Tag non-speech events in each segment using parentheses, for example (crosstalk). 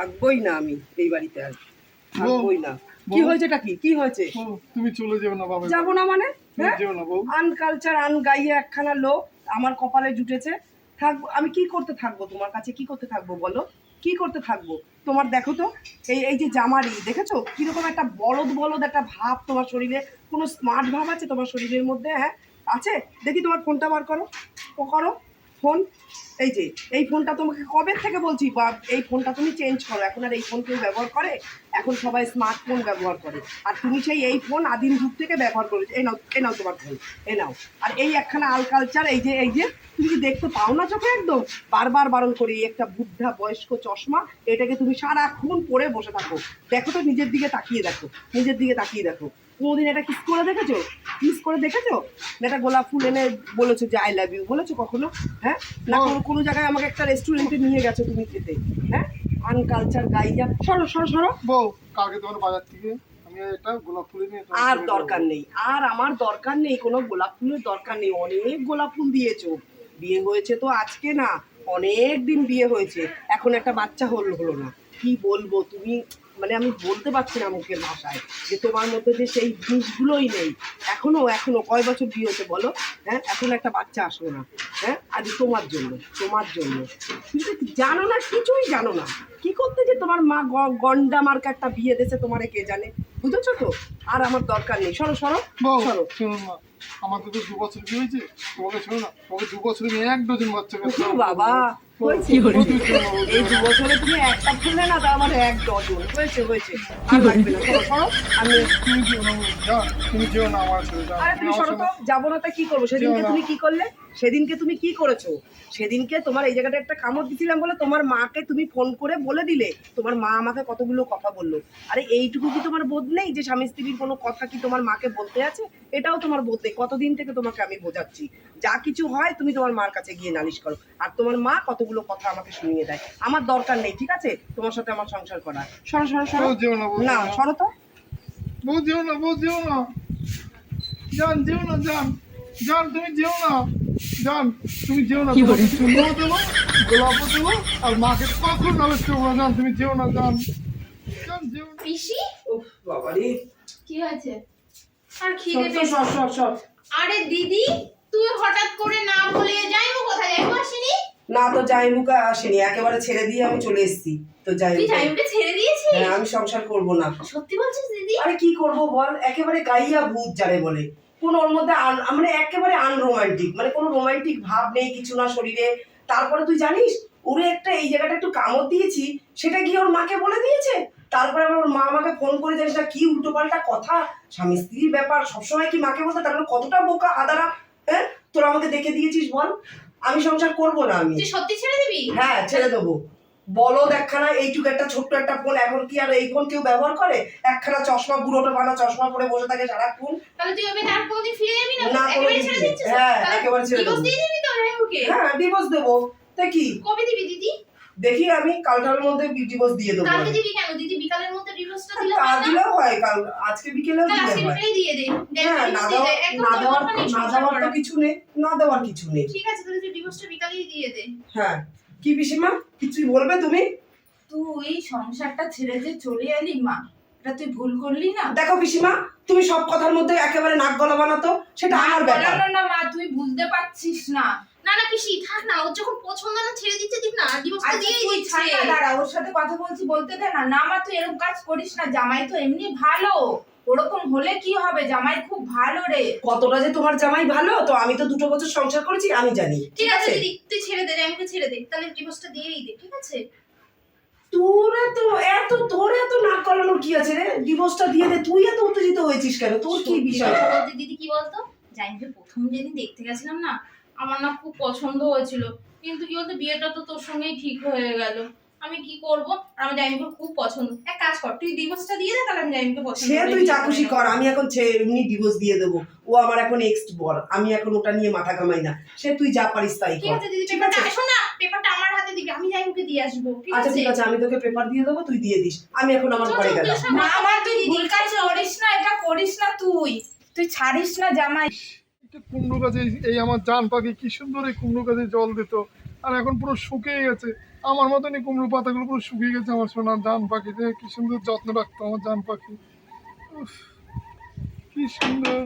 থাকবোই না আমি এই বাড়িতে আর থাকবোই না। কি হয়েছে এটা কি? কি হয়েছে? তুমি চলে যেও না বাবা। যাব না মানে? তুমি হ্যাঁ? যেও না বউ। আনকালচার আনগাইয়ে একখানা লোক আমার কপালে জুটেছে। থাকব আমি কি করতে থাকব তোমার কাছে? কি করতে থাকব বলো? কি করতে থাকব? তোমার দেখো তো এই এই যে জামারি দেখেছ? কীরকম একটা বলদ বলদ একটা ভাব তোমার শরীরে কোনো স্মার্ট ভাব আছে তোমার শরীরের মধ্যে হ্যাঁ? আছে? দেখি তোমার ফোনটা বার করো। ও করো। ফোন। এই যে, এই ফোনটা তোমাকে কবে থেকে বলছি, বা এই ফোনটা তুমি চেঞ্জ করো। এখন আর এই ফোন কেউ ব্যবহার করে? এখন সবাই স্মার্টফোন ব্যবহার করে। আর তুমি সেই এই ফোন আদিম যুগ থেকে ব্যবহার করেছ এই নাও এই নাও তোমার ফোন এ নাও। আর এই একখানা আল কালচার এই যে এই যে, তুমি কি দেখতে পাও না চোখে একদম? বারবার বারণ করি এই একটা বুদ্ধা বয়স্ক চশমা, এটাকে তুমি সারাক্ষণ পরে বসে থাকো। দেখো তো, নিজের দিকে তাকিয়ে দেখো, নিজের দিকে তাকিয়ে দেখো। কোনোদিন এটা কিস করে দেখেছ? কিস করে দেখেছ? একটা গোলাপ ফুল এনে বলেছ যে আই লাভ ইউ বলেছ কখনো? হ্যাঁ? না কোনো কোনো জায়গায় আমাকে একটা রেস্টুরেন্টে নিয়ে গেছো তুমি খেতে হ্যাঁ? আনকালচার গাইয়া। সরো সরো সরো। বউ কালকে তোমার বাজার থেকে একটা গোলাপ ফুল আর দরকার নেই আর আমার দরকার নেই কোনো গোলাপ ফুলের দরকার নেই অনেক গোলাপ ফুল দিয়েছ। বিয়ে হয়েছে তো আজকে না অনেক দিন বিয়ে হয়েছে এখন একটা বাচ্চা হলো হলো না। কি বলব তুমি মানে আমি বলতে পারছি না মুখের ভাষায় যে তোমার মধ্যে যে সেই জিনিসগুলোই নেই। এখনও এখনও কয় বছর বিয়ে হয়েছে বলো? হ্যাঁ? এখন একটা বাচ্চা আসলো না। হ্যাঁ? আজ তোমার জন্য তোমার জন্য। তুমি জানো না কিছুই জানো না। কি করতে যে তোমার মা গন্ডা মার্কা একটা বিয়ে দেশে তোমারে কে জানে? বুঝেছ তো? আর আমার দরকার নেই। সরো সরো সরো। তো দু বছর বিয়ে হয়েছে তোমাকে শোনো না তোমাকে দু বছর মেয়ে এক ডজন বাচ্চা বাবা এই দু বছরে তুমি একটা ফুলে না তার মানে এক ডজন। হয়েছে হয়েছে। আর লাগবে না। সরো সরো আমি তুমি যেও না। তুমি যেও না আমার সাথে আরে তুমি সরো তো যাব না তা কি করব? সেদিনকে তুমি কি করলে? সেদিনকে তুমি কি করেছ? সেদিনকে তোমার এই জায়গাটা একটা কামড় দিছিলাম বলে তোমার মাকে তুমি ফোন করে বলে দিলে। তোমার মা আমাকে কতগুলো কথা বলল। আরে এইটুকু কি তোমার বোধ নেই যে স্বামী স্ত্রীর কোনো কথা কি তোমার মাকে বলতে আছে? এটাও তোমার বোধ নেই। কতদিন থেকে তোমাকে আমি বোঝাচ্ছি। যা কিছু হয় তুমি তোমার মার কাছে গিয়ে নালিশ করো। আর তোমার মা কতগুলো কথা আমাকে শুনিয়ে দেয়। আমার দরকার নেই ঠিক আছে? তোমার সাথে আমার সংসার করা সরো সরো সরো। না সরো তো। বউ যেও না বউ যেও না। জান যেও না জান। জান তুমি যেও না। জান তুমি যেও না। তোমাকে চুমো দেবো গোলাপও দেবো আর মাকে কখন নালিশ করব না জান? তুমি যেও না জান। জান যেও না। পিসি? উফ বাবা রে কি হয়েছে? আর খিদে পেয়েছে। আরে দিদি তুই হঠাৎ করে না বলে যাইবো? কোথায় যাইবো আসেনি? না তো জাইমুকা আসেনি একেবারে ছেড়ে দিয়ে আমি চলে এসেছি। তো তুই জাইমুকা ছেড়ে দিয়েছিস? হ্যাঁ আমি সংসার করব না। সত্যি বলছিস দিদি? আরে কি করব বল? একেবারে গাইয়া ভূত যারে বলে। কোন ওর মধ্যে মানে একেবারে আনরোমান্টিক মানে কোনো রোমান্টিক ভাব নেই কিছু না শরীরে। তারপরে তুই জানিস ওরে একটা এই জায়গাটা একটু কামড় দিয়েছি সেটা গিয়ে ওর মাকে বলে দিয়েছে? তারপরে ওর মা আমাকে ফোন করে জানিস না কি উল্টোপাল্টা কথা? স্বামী স্ত্রীর ব্যাপার সবসময় কি মাকে বলতে? তারপরে কতটা বোকা আদারা হ্যাঁ? তোরা আমাকে দেখে দিয়েছিস বল। আমি সংসার করব না আমি। তুই সত্যি ছেড়ে দিবি? হ্যাঁ ছেড়ে দেবো। বলো একখানা এইটুকু একটা ছোট্ট একটা ফোন এখন কি আর এই ফোন কেউ ব্যবহার করে? একখানা চশমা বুড়োটা বানা চশমা পরে বসে থাকে সারাক্ষণ। তাহলে তুই ওকে কোনোদিন ফিরে যাবি না? না, একেবারে ছেড়ে দিচ্ছিস? হ্যাঁ, একেবারে ছেড়ে দেবো। দিয়ে দিবি তো জাইবুকে হ্যাঁ ডিভোর্স দেবো। তা কি? কবে দিবি দিদি? দেখি আমি কালটার মধ্যে ডিভোর্স দিয়ে দেবো। কালকে দিবি কেন? দিদি বিকালের মধ্যে ডিভোর্সটা দিলে কাল হয় না দিলেও হয় কাল আজকে বিকেলেও দিলে হয়। বিকেলেই দিয়ে দে। হ্যাঁ না দেওয়ার দে। না দেওয়ার না দেওয়ার তো কিছু নেই না দেওয়ার কিছু নেই। ঠিক আছে তাহলে তুই ডিভোর্সটা বিকালেই দিয়ে দে। হ্যাঁ। কি পিসিমা? কিছুই বলবে তুমি? তুই সংসারটা ছেড়ে যে চলে এলি মা এটা তুই ভুল করলি না? দেখো পিসিমা তুমি সব কথার মধ্যে একেবারে নাক গলা বানাতো সেটা আমার ব্যাপার। না মা তুই বুঝতে পারছিস না। না না পিসি থাক না ওর যখন পছন্দ না ছেড়ে দিতে দিন না ডিভোর্সটা আচ্ছা দিয়েই দিচ্ছে। না, দাঁড়া ওর সাথে কথা বলছি বলতে দে না। না মা তুই এরকম কাজ করিস না জামাই তো এমনি ভালো। ওরকম হলে কি হবে? জামাই খুব ভালো রে। কতটা যে তোমার জামাই ভালো তো আমি তো দুটো বছর সংসার করেছি আমি জানি। ঠিক আছে। দিদি তুই ছেড়ে দে আমাকে ছেড়ে দে। তাহলে ডিভোর্সটা দিয়েই দে ঠিক আছে? তোর এত এত তোর এত নাক গলানোর কি আছে রে? ডিভোর্সটা দিয়ে দে তুই এত উত্তেজিত হয়েছিস কেন? তোর কি বিষয়? দিদি কি বলতো? জাইনকে প্রথম যেদিন দেখতে গেছিলাম না আমার না খুব পছন্দ হয়েছিল। কিন্তু কি বলতো বিয়েটা তো তোর সঙ্গেই ঠিক হয়ে গেল। আমি কি করব? আর আমার জাইনকে খুব পছন্দ। এক কাজ কর তুই ডিভোর্সটা দিয়ে দে তাহলে আমি জাইনকে পছন্দ সে তুই খুশি কর আমি এখন এমনি ডিভোর্স দিয়ে দেবো। ও আমার এখন এক্সট বর আমি এখন ওটা নিয়ে মাথা কামাই না। সে তুই যা পারিস তাই ঠিক কর। আছে দিদি ঠিক পেপারটা? শোন না পেপারটা আমার হাতে দিবি আমি জাইনকে দিয়ে আসব ঠিক আচ্ছা আছে? ঠিক আছে আমি তোকে পেপার দিয়ে দেবো তুই দিয়ে দিস। আমি এখন আমার ঘরে গেলাম। না আমার তুই। ভুল কাজ করিস না এটা করিস না তুই। তুই ছাড়িস না জামাই। কুমড়ো গাছে এই আমার জান পাখি কি সুন্দর এই কুমড়ো গাছে জল দিত। আর এখন পুরো শুকিয়ে গেছে। আমার মতনই কুমড়ো পাতাগুলো পুরো শুকিয়ে গেছে আমার সোনার জান পাখি যে কি সুন্দর যত্ন রাখতো আমার জান পাখি কি সুন্দর।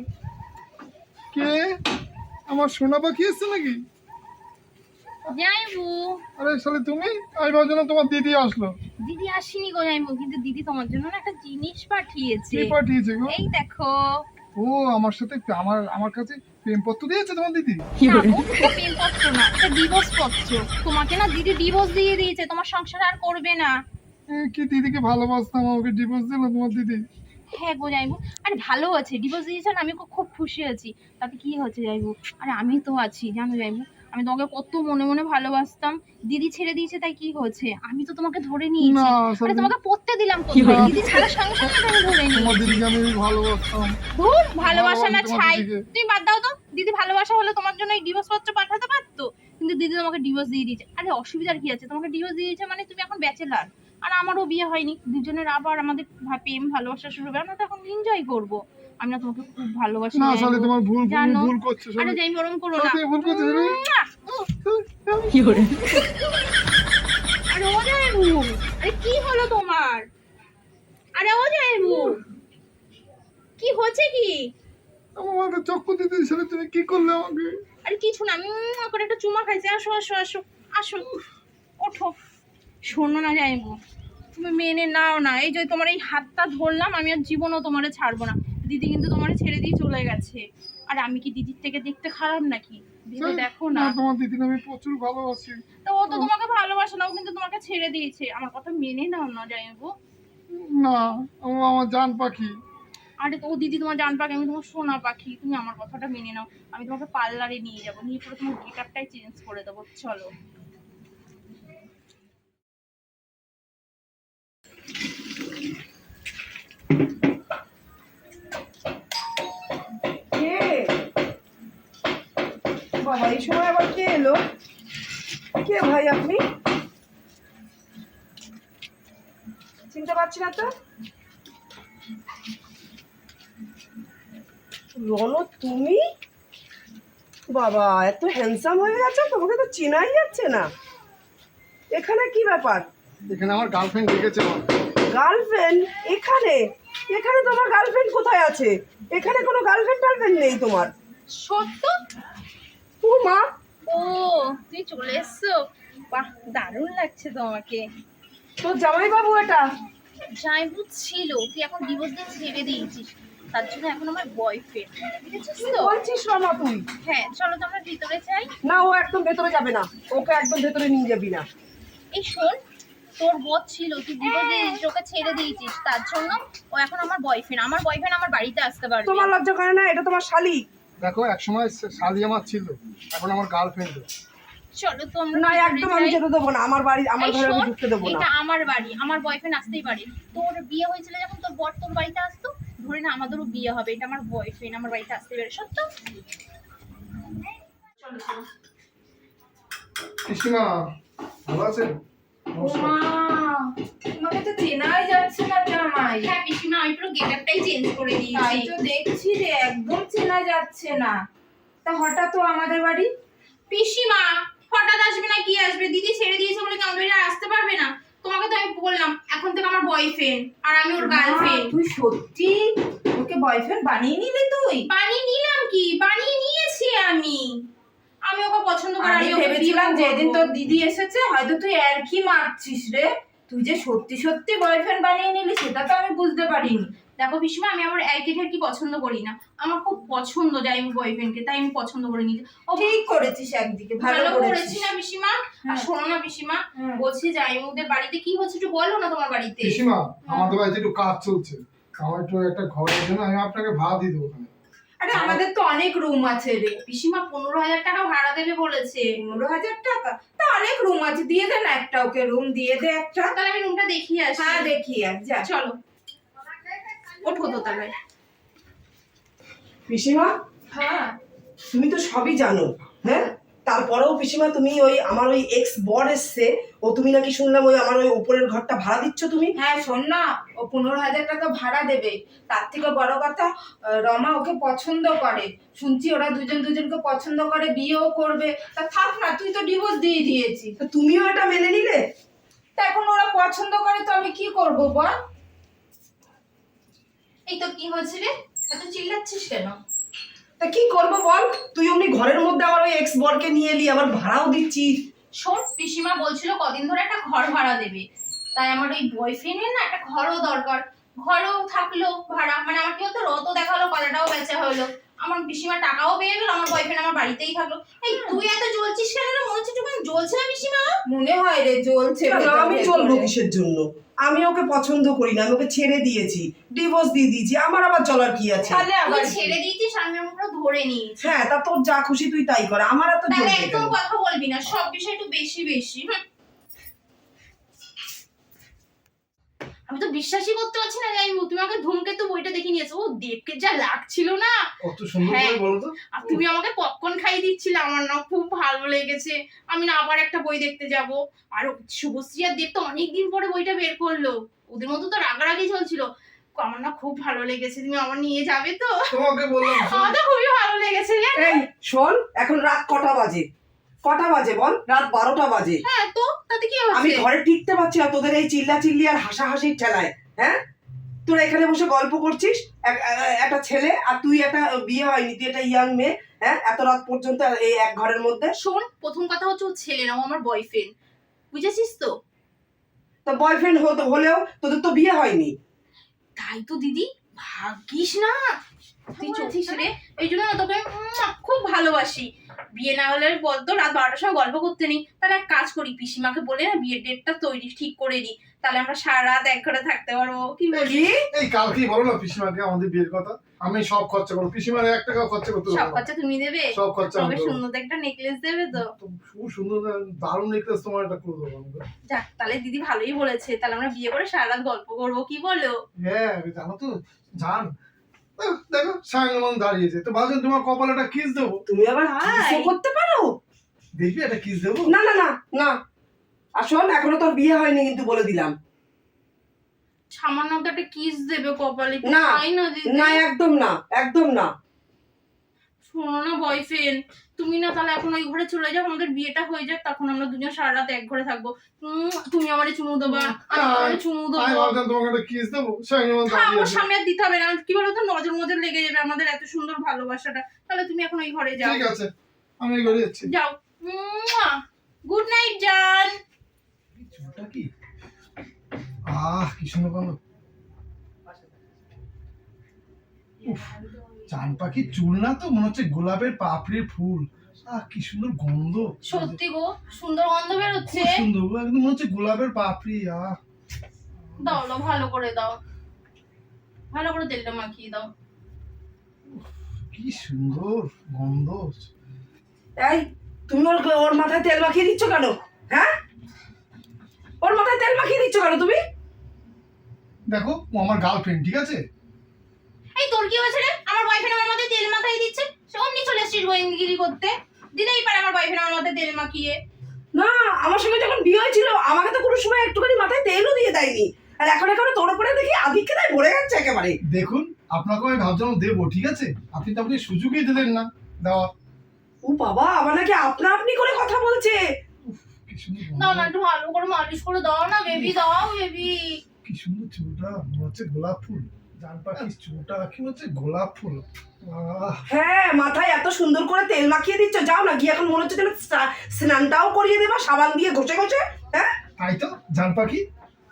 কে? আমার সোনা পাখি এসছে নাকি? আরে শালি তুমি? আমি তোমার দিদি আসলো। দিদি আসেনি গো কিন্তু দিদি তোমার জন্য না একটা জিনিস পাঠিয়েছে। কে পাঠিয়েছে গো? এই দেখো। ও আমার সাথে আমার আমার কাছে প্রেমপত্র দিয়েছে তোমার দিদি? না গো, এটা প্রেমপত্র না এটা ডিভোর্স পত্র। তোমাকে না দিদি ডিভোর্স দিয়ে দিয়েছে তোমার সংসার আর করবে না। এ, কি দিদিকে ভালোবাসতাম আমাকে ডিভোর্স দিল তোমার দিদি? হ্যাঁ গো যাইবু আরে ভালো আছে ডিভোর্স দিয়েছেন আমি খুব খুব খুশি আছি। তাতে কি হচ্ছে যাইবো আরে আমি তো আছি জানো যাইবু আমি তোমাকে কত মনে মনে ভালোবাসতাম। দিদি ছেড়ে দিয়েছে তাই কি হচ্ছে আমি তো তোমাকে ধরে নিয়েছি। না আরে শালি, তোমাকে পড়তে দিলাম কোথায় দিদি ছাড়ার সঙ্গে সঙ্গে আমি ধরে দিদিকে আমি ভালোবাসতাম। ধুর ভালোবাসা না ছাই। তুমি বাদ দাও তো। দিদি ভালোবাসা হলে তোমার জন্য এই ডিভোর্স পত্র পাঠাতে পারতো? কিন্তু দিদি তোমাকে ডিভোর্স দিয়ে দিয়েছে। আরে অসুবিধার কি আছে? তোমাকে ডিভোর্স দিয়ে দিয়েছে মানে তুমি এখন ব্যাচেলার আর আমারও বিয়ে হয়নি। দুজনের আবার আমাদের প্রেম ভালোবাসা শুরু হবে। আমরা তো এখন এনজয় করব। আমি না তোমাকে খুব ভালোবাসি না। শালি তোমার ভুল ভুল ভুল করছ আরে যাই ওরম করো না। ভুল করছ রে মুয়া! আরে ও যাইবু আরে কি হলো তোমার? আরে ও যাইবু কি হচ্ছে কি? আমার মাথা চক্কু দিতে শালি তুমি কি করলে আমাকে? আরে কিছু না আমি করে একটা চুমা খাইছি। আসো আসো আসো আসো। ওঠো। শোনো না যাইবো তুমি মেনে নাও না। এই যে তোমার এই হাতটা ধরলাম আমি আর জীবনও তোমারে ছাড়বো না। দিদি কিন্তু তোমারে ছেড়ে দিয়ে চলে গেছে। আর আমি কি দিদির থেকে দেখতে খারাপ নাকি? দিদি দেখো না। তোমার দিদিকে আমি প্রচুর ভালোবাসি। তো ও তো তোমাকে ভালোবাসে না ও কিন্তু তোমাকে ছেড়ে দিয়েছে। আমার কথা মেনে নাও না না ও আমার জান পাখি। আরে ও দিদি তোমার জান পাখি আমি তোমার সোনা পাখি। তুমি আমার কথাটা মেনে নাও। আমি তোমাকে পার্লারে নিয়ে যাব নিয়ে পরে তোমার গেটআপটাই চেঞ্জ করে দেবো চলো। বাবা এই সময় আবার কে এলো? কে ভাই আপনি? চিনতে পারছি না তো? রণ তুমি? বাবা এত হ্যান্ডসাম হয়ে গেছো তোমাকে তো চেনাই যাচ্ছে না। এখানে কি ব্যাপার? এখানে আমার গার্লফ্রেন্ড ডেকেছে গার্লফ্রেন্ড এখানে? এখানে তোমার গার্লফ্রেন্ড কোথায় আছে? এখানে কোনো গার্লফ্রেন্ড টার্লফ্রেন্ড নেই তোমার। সত্য? ও মা। ও তুই চলে এসছো? বাহ দারুণ লাগছে তোমাকে। তোর জামাইবাবু এটা? জাইবু ছিল তুই এখন ডিভোর্স দিয়ে ছেড়ে দিয়েছিস। তার জন্য এখন আমার বয়ফ্রেন্ড বলছিস রমা তুই? হ্যাঁ চলো তো আমরা ভিতরে যাই। না ও একদম ভেতরে যাবে না। ওকে একদম ভেতরে নিয়ে যাবি না। এই শোন তোর বর ছিল তুই ডিভোর্স দিয়ে ছেড়ে দিয়েছিস। তার জন্য ও এখন আমার বয়ফ্রেন্ড আমার বয়ফ্রেন্ড আমার বাড়িতে আসতে পারবে। তোমার লজ্জা করে না এটা তোমার শালি। দেখো একসময় শালি আমার ছিল। এখন আমার গার্লফ্রেন্ড চলো তো না একদম আমি যেতে দেবো না। আমার বাড়ি আমার ঘরে আমি ঢুকতে দেবো না। এটা আমার বাড়ি। আমার বয়ফ্রেন্ড আসতেই পারে। তোর বিয়ে হয়েছিল যখন তোর বর তোর বাড়িতে আসতো? ধরে না আমাদেরও বিয়ে হবে। এটা আমার বয়ফ্রেন্ড আমার বাড়িতে আসতেই পারে। সত্য? চলো চলো কৃষ্ণা ভালো আছেন? মা তোমাকে তো চেনাই যাচ্ছে না জামাই। পিসিমা আমি পুরো গেটআপটাই চেঞ্জ করে দিয়েছি তো দেখছি রে একদম চেনা যাচ্ছে না। তা হঠাৎ তো আমাদের বাড়ি? পিসিমা হঠাৎ আসবে না কি আসবে? দিদি ছেড়ে দিয়েছে বলে কি আমাদের আসতে পারবে না? তোমাকে তো আমি বললাম এখন থেকে আমার বয়ফ্রেন্ড আর আমি ওর গার্লফ্রেন্ড তুই সত্যি? ওকে বয়ফ্রেন্ড বানিয়ে নিলি তুই? বানিয়ে নিলাম কি? বানিয়ে নিয়েছি আমি। আমি ওকে পছন্দ করি আমি ভেবেছিলাম যেদিন তোর দিদি এসেছে হয়তো তুই আর কি মারছিস রে। তুই যে সত্যি সত্যি বয়ফ্রেন্ড বানিয়ে নিলি সেটা তো আমি বুঝতে পারিনি। দেখো পিসিমা আমি আমার একই কি পছন্দ করি না? আমার খুব পছন্দ যাই আমি বয়ফ্রেন্ডকে তাই আমি পছন্দ করে নিয়েছি। ও ঠিক করেছিস একদিকে ভালো করেছিস। করেছি না পিসিমা? আর হ্যাঁ। শোনো না পিসিমা হ্যাঁ। বলছি জাইমুদের বাড়িতে কি হচ্ছে একটু বলো না তোমার বাড়িতে। কৃষ্ণা আমাদের বাড়িতে একটু কাজ চলছে। আমার একটু একটা ঘরের জন্য আমি আপনাকে ভাড়া দিয়ে দেবো আরে আমাদের তো অনেক রুম আছে রে। পিসিমা পনেরো হাজার টাকা ভাড়া দেবে বলেছে। পনেরো হাজার টাকা? তা অনেক রুম আছে। দিয়ে দে না একটা ওকে রুম দিয়ে দে একটা। তাহলে আমি রুমটা দেখিয়ে আসি। হ্যাঁ দেখি আর যা। চলো। ওঠো তো তাহলে। পিসিমা? হ্যাঁ। তুমি তো সবই জানো হ্যাঁ? তারপরেও পিসিমা তুমি ওই আমার ওই এক্স বর এসছে ও তুমি নাকি শুনলাম ওই আমার ওই উপরের ঘরটা ভাড়া দিচ্ছ তুমি? হ্যাঁ শোন না ও পনেরো হাজার টাকা ভাড়া দেবে। তার থেকে বড় কথা রমা ওকে পছন্দ করে। শুনছি ওরা দুজন দুজনকে পছন্দ করে বিয়েও করবে। তা থাক না তুই তো ডিভোর্স দিয়ে দিয়েছি তো তুমিও এটা মেনে নিলে? তা এখন ওরা পছন্দ করে তো আমি কি করব বল? এই তো কি হয়েছে রে? এত চিল্লাচ্ছিস কেন? তা কি করব বল? তুই অমনি ঘরের মধ্যে আবার ওই এক্স বরকে নিয়ে এলি, আবার ভাড়াও দিচ্ছিস। শোন, পিসিমা বলছিল কদিন ধরে একটা ঘর ভাড়া দেবে। তাই আমার ওই বয়ফ্রেন্ডের না একটা ঘরও দরকার। ঘরও থাকল ভাড়া মানে আমার কি হতো রত দেখাল পালাটাও বেচা হলো। আমার পিসিমা টাকাও পেয়ে গেল আমার বয়ফ্রেন্ড আমার বাড়িতেই থাকল। এই তুই এত জ্বলছিস কেন রে? মনে হচ্ছে একটু জ্বলছে না পিসিমা? মনে হয় রে জ্বলছে আমি। চলবো কিসের জন্য? আমি ওকে পছন্দ করি না আমি ওকে ছেড়ে দিয়েছি ডিভোর্স দিয়ে দিয়েছি আমার আবার চলার কি আছে? তাহলে আবার ছেড়ে দিয়েছিস আমি আমার পুরো ধরে নিয়েছি। হ্যাঁ তা তোর যা খুশি তুই তাই কর আমার এত একদম কথা বলবি না সব বিষয় একটু বেশি বেশি হুম। আমি তো বিশ্বাসই করতে পারছি না আমি তুমি আমাকে ধূমকেতু বইটা দেখে নিয়েছো। ও দেখতে যা লাগছিল না। কত সুন্দর হ্যাঁ। করে বলো তো। আর তুমি আমাকে পপকর্ন খাইয়ে দিচ্ছিলে আমার না খুব ভালো লেগেছে। আমি না আবার একটা বই দেখতে যাব। আর শুভশ্রী আর দেব তো অনেকদিন পরে বইটা বের করল। ওদের মতো তো রাগারাগি চলছিল। আমার না খুব ভালো লেগেছে তুমি আমার নিয়ে যাবে তো। তোমাকে বললাম আমার তো খুবই ভালো লেগেছে? এই শোন এখন রাত কটা বাজে? কটা বাজে বল? রাত বারোটা বাজে। হ্যাঁ তো? তাতে কি আমি ঘরে টিকতে পারছি না তোদের এই চিল্লা চিল্লি আর হাসাহাসির ঠেলায় হ্যাঁ? তোরা এখানে বসে গল্প করছিস এক- একটা ছেলে আর তুই একটা বিয়ে হয়নি তুই একটা ইয়াং মেয়ে হ্যাঁ? এত রাত পর্যন্ত এই এক ঘরের মধ্যে। শোন প্রথম কথা হচ্ছে ও ছেলে না ও আমার বয়ফ্রেন্ড বুঝেছিস তো? তো বয়ফ্রেন্ড হলেও তোদের তো বিয়ে হয়নি। তাই তো দিদি। ভাগ্যিস না। তুই চলছিস রে। এই জন্য তোকে খুব ভালোবাসি। বিয়ে না হলে বলতো রাত বারোটার সময় গল্প করতে নেই। তাহলে এক কাজ করি পিসিমাকে বলে না বিয়ের ডেটটা তৈরি ঠিক করে দিই। তাহলে আমরা সারা রাত এক ঘরে থাকতে পারব। কি বলি? এই কালকেই বলো না পিসিমাকে আমাদের বিয়ের কথা। আমি সব খরচা করব। পিসিমার এক টাকা খরচা করতে সব খরচা তুমি দেবে? সব খরচা আমি তবে সুন্দর একটা নেকলেস দেবে তো। খুব সুন্দর দারুণ নেকলেস তোমার এটা করে দেবো যাক তাহলে দিদি ভালোই বলেছে। তাহলে আমরা বিয়ে করে সারা রাত গল্প করব কি বলো? হ্যাঁ জানো তো জান। দেখো, দেখো সায়ঙ্গমন দাঁড়িয়েছে। তো ভাবছেন তোমার কপালে একটা কিস দেবো? তুমি আবার হাই। করতে পারো? দেখবি একটা কিস দেবো? না না না না। আর শোন এখনও তোর বিয়ে হয়নি কিন্তু বলে দিলাম। সামান্য তো একটা কিস দেবে কপালে না, না একদম না একদম না। শোনো না বয়ফ্রেন্ড তুমি না তাহলে এখন ওই ঘরে চলে যাও আমাদের বিয়েটা হয়ে যাক তখন আমরা দুজন সারা রাত এক ঘরে থাকব। তুমি আমারে চুমু দেবা আমি তোমারে চুমু আমি দেবো। তোমাকে একটা কিস দেবো। আমার সামনে আর দিতে হবে না। কি বলতো নজর মজর লেগে যাবে আমাদের এত সুন্দর ভালোবাসাটা। তাহলে তুমি এখন ওই ঘরে যাও। ঠিক আছে আমি ঘরে যাচ্ছি। যাও। গুড নাইট জান চুলটা কি? আহ কি সুন্দর উফ, চান পাখির চুল না তো? মনে হচ্ছে গোলাপের পাপড়ির ফুল। আহ কি সুন্দর গন্ধ। সত্যি গো সুন্দর গন্ধ বেরোচ্ছে। খুব সুন্দর গো, একদম মনে হচ্ছে গোলাপের পাপড়ি আহ। দাও দাও ভালো করে দাও। ভালো করে তেলটা মাখিয়ে দাও। কি সুন্দর গন্ধ। এই তুমি ওর ওর মাথায় তেল মাখিয়ে দিচ্ছ কেন? হ্যাঁ? ওর মাথায় তেল মাখিয়ে দিচ্ছ কেন তুমি? দেখো ও আমার গার্লফ্রেন্ড ঠিক আছে? এই তোর কি হয়েছে রে? আমার বয়ফ্রেন্ড আমার মধ্যে তেল মাখাই দিচ্ছে। সে অমনি চলে এসছিস গোয়েন্দাগিরি করতে। দিতেই পারে আমার বয়ফ্রেন্ড আমার মধ্যে তেল মাখিয়ে। না আমার সঙ্গে যখন বিয়ে হয়েছিল আমাকে তো কোনো সময় একটুখানি মাথায় তেলও দিয়ে দেয়নি। আর এখন এখন তোর উপরে দেখি আধিক্যতায় ভরে যাচ্ছে একেবারে। দেখুন আপনাকে আমি ভাবছিলাম দেবো ঠিক আছে? আপনি তো আপনি সুযোগই দিলেন না। দেওয়া ও বাবা আমার নাকি আপনা আপনি করে কথা বলছে। দাও না। একটু ভালো করে মালিশ করে দাও না বেবি দাও বেবি। কি সুন্দর চুলটা মনে হচ্ছে গোলাপ ফুল। জান পাখির চুলটা কি হচ্ছে গোলাপ ফুল। হ্যাঁ মাথায় এত সুন্দর করে তেল মাখিয়ে দিচ্ছ যাও না গিয়ে এখন মনে হচ্ছে যেন স্নানটাও করিয়ে দেবা সাবান দিয়ে ঘষে ঘষে হ্যাঁ? তাই তো? জান পাখি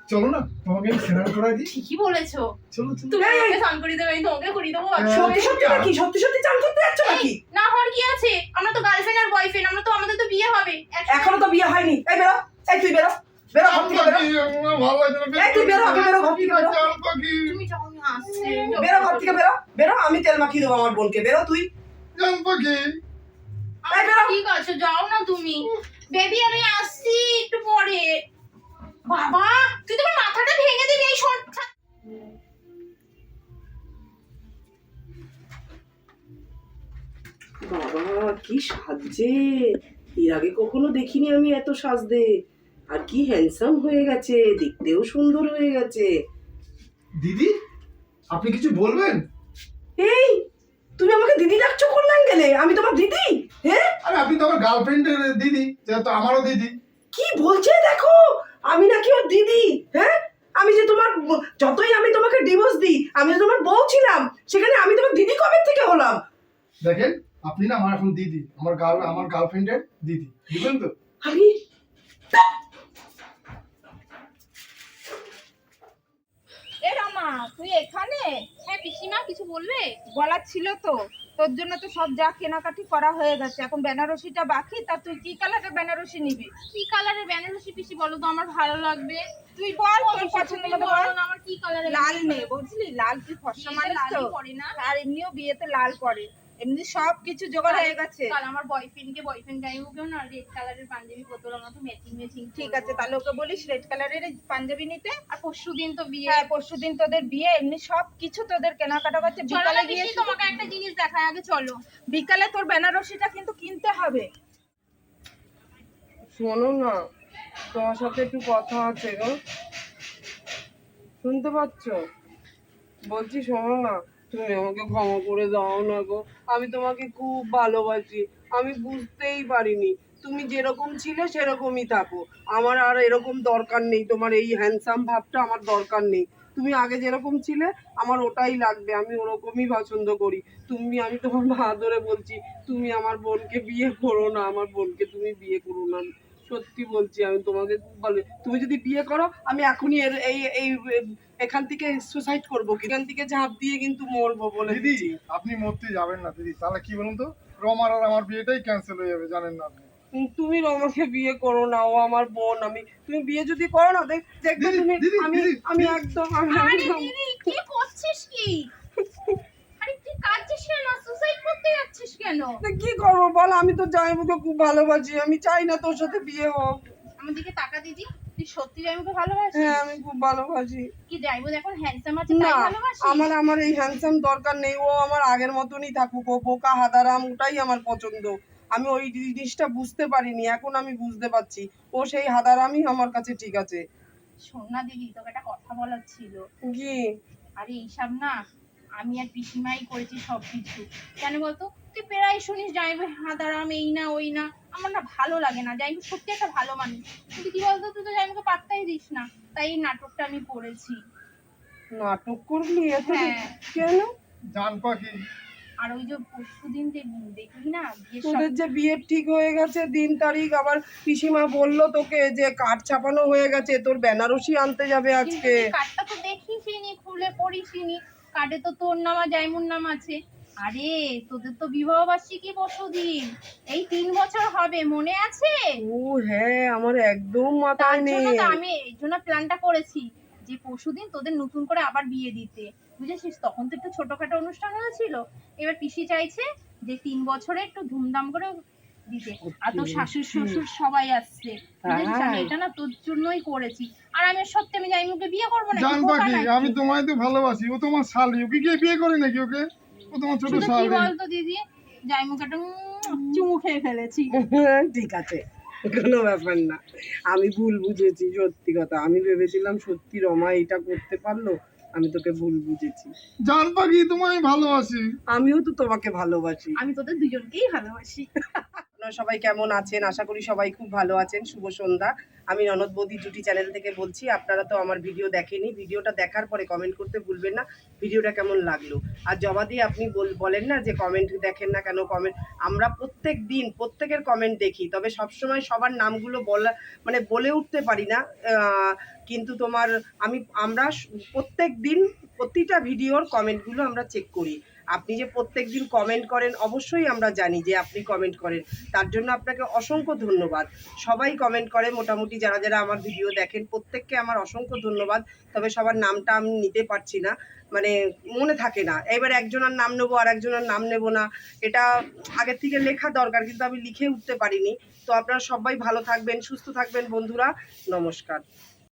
চলো না তোমাকে আমি স্নান করাই দিই। ঠিকই বলেছ। চলো তুমি। আমাকে স্নান করিয়ে দেবে আমি তোমাকে করিয়ে দেবো। হ্যাঁ। সত্যি সত্যি নাকি? সত্যি সত্যি চান করতে যাচ্ছ নাকি? না হওয়ার কি আছে? আমরা তো গার্লফ্রেন্ড আর বয়ফ্রেন্ড আমরা তো আমাদের তো বিয়ে হবে। এখনও তো বিয়ে হয়নি। এই বেরো। এই তুই বেরো। বেরো ঘর থেকে বেরো। ভালো লাগছে না। এই তুই বেরো আগে বেরো ঘর থেকে বেরো। জান পাখি। তুমি যাও বেরো ঘর থেকে বেরো। বেরো আমি তেল মাখিয়ে দেবো আমার বোনকে। বেরো তুই। ঠিক আছে যাও না তুমি। বেবি আমি আসছি একটু পরে। বাবা তুই তোমার মাথাটা ভেঙে দিবি এই শর্ট বাবা কি সাজে এর আগে কখনো দেখিনি আমি এত সাজদে আর কি হ্যান্ডসাম হয়ে গেছে দেখতেও সুন্দর হয়ে গেছে। দিদি? আপনি কিছু বলবেন? এই তুমি আমাকে দিদি ডাকছো কোন অ্যাঙ্গেলে আমি তোমার দিদি? হ্যাঁ? আরে আপনি তো আমার গার্লফ্রেন্ডের দিদি যেহেতু আমারও দিদি। কি বলছে দেখো? আমি নাকি ওর দিদি হ্যাঁ? আমি যে তোমার যতই আমি তোমাকে ডিভোর্স দিই আমি যে তোমার বউ ছিলাম সেখানে আমি তোমার দিদি কবে থেকে হলাম? দেখেন আপনি না আমার এখন দিদি আমার গার্ল আমার গার্লফ্রেন্ডের দিদি বুঝলেন তো? আমি এ রমা তুই এখানে? হ্যাঁ পিসিমা কিছু বলবে? বলার ছিল তো। তোর জন্য তো সব যা কেনাকাটি করা হয়ে গেছে। এখন বেনারসিটা বাকি তা তুই কি কালারের বেনারসি নিবি? কি কালারের বেনারসি পিসি বলো তো আমার ভালো লাগবে। তুই বল তোর পছন্দ মতো বল আমার কি কালারের লাল নে বুঝলি? লাল তুই ফর্সা মানুষ তো। পরে না? আর এমনিও বিয়েতে লাল পরে। এমনি সব কিছু জোগাড় হয়ে গেছে। কাল আমার বয়ফ্রেন্ডকে বয়ফ্রেন্ড গাইবুকেও না রেড কালারের পাঞ্জাবি পতলা মতো ম্যাচিং ম্যাচিং ঠিক আছে তাহলে ওকে বলিস রেড কালারের পাঞ্জাবি নিতে। আর পরশু দিন তো বিয়ে। হ্যাঁ পরশু দিন তোদের বিয়ে এমনি সব কিছু তোদের কেনাকাটা করছে। বিকালে গিয়ে তোমাকে একটা জিনিস দেখায় আগে চলো। বিকালে তোর বেনারসিটা কিন্তু কিনতে হবে। শোনো না তোমার সাথে একটু কথা আছে গো। শুনতে পাচ্ছ? বলছি শোনো না। তুমি আমাকে ক্ষমা করে দাও না গো। আমি তোমাকে খুব ভালোবাসি। আমি বুঝতেই পারিনি। তুমি যেরকম ছিলে সেরকমই থাকো। আমার আর এরকম দরকার নেই। তোমার এই হ্যান্ডসাম ভাবটা আমার দরকার নেই। তুমি আগে যেরকম ছিলে, আমার ওটাই লাগবে। আমি ওরকমই পছন্দ করি। তুমি, আমি তোমার মা ধরে বলছি, তুমি আমার বোনকে বিয়ে করো না। আমার বোনকে তুমি বিয়ে করো না। সত্যি বলছি আমি তোমাকে বলে তুমি যদি বিয়ে করো আমি এখনই এর এই এই এখান থেকে সুসাইড করব। এখান থেকে ঝাঁপ দিয়ে কিন্তু মরবো বলে দিদি আপনি মরতে যাবেন না দিদি। তাহলে কি বলুন তো? রমার আর আমার বিয়েটাই ক্যান্সেল হয়ে যাবে জানেন না আপনি। তুমি রমাকে বিয়ে করো না ও আমার বোন আমি তুমি বিয়ে যদি করো না দেখ দেখবে দিদি, তুমি আমি আমি একদম আমি আরে দিদি কি করছিস কি? (laughs) কাঁদছিস কেন? সুসাইড করতে যাচ্ছিস কেন? কি করব বল? আমি তো জামাইবাবুকে খুব ভালোবাসি। আমি চাই না তোর সাথে বিয়ে হোক। আমার দিকে দিদি। তুই সত্যি জাইবুকে ভালোবাসিস? হ্যাঁ আমি খুব ভালোবাসি। কি জাইবু এখন হ্যান্ডসাম আছে তাই ভালোবাসিস? আমার আমার এই হ্যান্ডসাম দরকার নেই। ও আমার আগের মতনই থাকুক। ও বোকা হাদারাম ওটাই আমার পছন্দ। আমি ওই জিনিসটা বুঝতে পারিনি। এখন আমি বুঝতে পারছি। ও সেই হাদারামই আমার কাছে ঠিক আছে। শোন না দিদি তোকে একটা কথা বলার ছিল। কি? আরে এইসব না। আমি আর পিসিমাই করেছি সব কিছু কেন বলতো? তুই প্রায় শুনিস যাইবো হাতারাম এই না ওই না। আমার না ভালো লাগে না যাইবো সত্যি একটা ভালো মানুষ। কিন্তু কি বলতো তুই তো যাইবুকে পাত্তাই দিস না। তাই এই নাটকটা আমি করেছি। নাটক করলি এত হ্যাঁ। কেন? জান পাখি। আর ওই যে পরশু দিন যে দেখলি না তোদের যে বিয়ে ঠিক হয়ে গেছে দিন তারিখ আবার পিসিমা বলল তোকে যে কাঠ ছাপানো হয়ে গেছে তোর বেনারসি আনতে যাবে আজকে। কার্ডটা তো দেখিসনি খুলে পড়িসনি কার্ডে তো তোর নাম আর জাইমুর নাম আছে। আরে তোদের তো বিবাহ বার্ষিকী পরশু দিন এই তিন বছর হবে মনে আছে? ও হ্যাঁ আমার একদম মাথায় নেই। আমি এই জন্য প্ল্যানটা করেছি যে পরশুদিন তোদের নতুন করে আবার বিয়ে দিতে। বুঝেছিস? তখন তো একটু ছোটখাটো অনুষ্ঠান হয়েছিল। এবার পিসি চাইছে যে তিন বছরে একটু ধুমধাম করে দিতে। আর তোর শাশুড় শ্বশুর সবাই আসছে। বুঝেছিস? আমি হ্যাঁ। এটা না তোর জন্যই করেছি। আর আমি সত্যি আমি জাইমুকে বিয়ে করব না জান পাখি আমি তোমায় তো ভালোবাসি। ও তোমার শালি। ওকে গিয়ে বিয়ে করে নাকি ওকে? ও তোমার ছোট শালি। বলতো দিদি? একটা চুমু খেয়ে ফেলেছি। ঠিক আছে। কোনো ব্যাপার না। আমি ভুল বুঝেছি সত্যি কথা। আমি ভেবেছিলাম সত্যি রমা এটা করতে পারল। আমি তোকে ভুল বুঝেছি। জান পাখি তোমায় ভালোবাসি। আমিও তো তোমাকে ভালোবাসি। আমি তোদের দুজনকেই ভালোবাসি। আপনারা সবাই কেমন আছেন? আশা করি সবাই খুব ভালো আছেন। শুভ সন্ধ্যা। আমি ননদ বৌদি জুটি চ্যানেল থেকে বলছি, আপনারা তো আমার ভিডিও দেখেনি ভিডিওটা দেখার পরে কমেন্ট করতে ভুলবেন না। ভিডিওটা কেমন লাগল? আর জবা দিয়ে আপনি বল- বলেন না যে কমেন্ট দেখেন না কেন কমেন্ট আমরা প্রত্যেক দিন, প্রত্যেকের কমেন্ট দেখি, তবে সবসময় সবার নামগুলো বলা মানে বলে উঠতে পারি না। কিন্তু তোমার, আমি, আমরা প্রত্যেক দিন প্রতিটা ভিডিওর কমেন্টগুলো আমরা চেক করি। আপনি যে প্রত্যেক দিন কমেন্ট করেন, অবশ্যই আমরা জানি যে আপনি কমেন্ট করেন। তার জন্য আপনাকে অসংখ্য ধন্যবাদ। সবাই কমেন্ট করে, মোটামুটি যারা যারা আমার ভিডিও দেখেন, প্রত্যেককে আমার অসংখ্য ধন্যবাদ। তবে সবার নামটা আমি নিতে পারছি না। মানে মনে থাকে না। এবার একজনের নাম নেব আর একজনের নাম নেব না। এটা আগের থেকে লেখা দরকার, কিন্তু আমি লিখে উঠতে পারিনি। তো আপনারা সবাই ভালো থাকবেন, সুস্থ থাকবেন, বন্ধুরা। নমস্কার।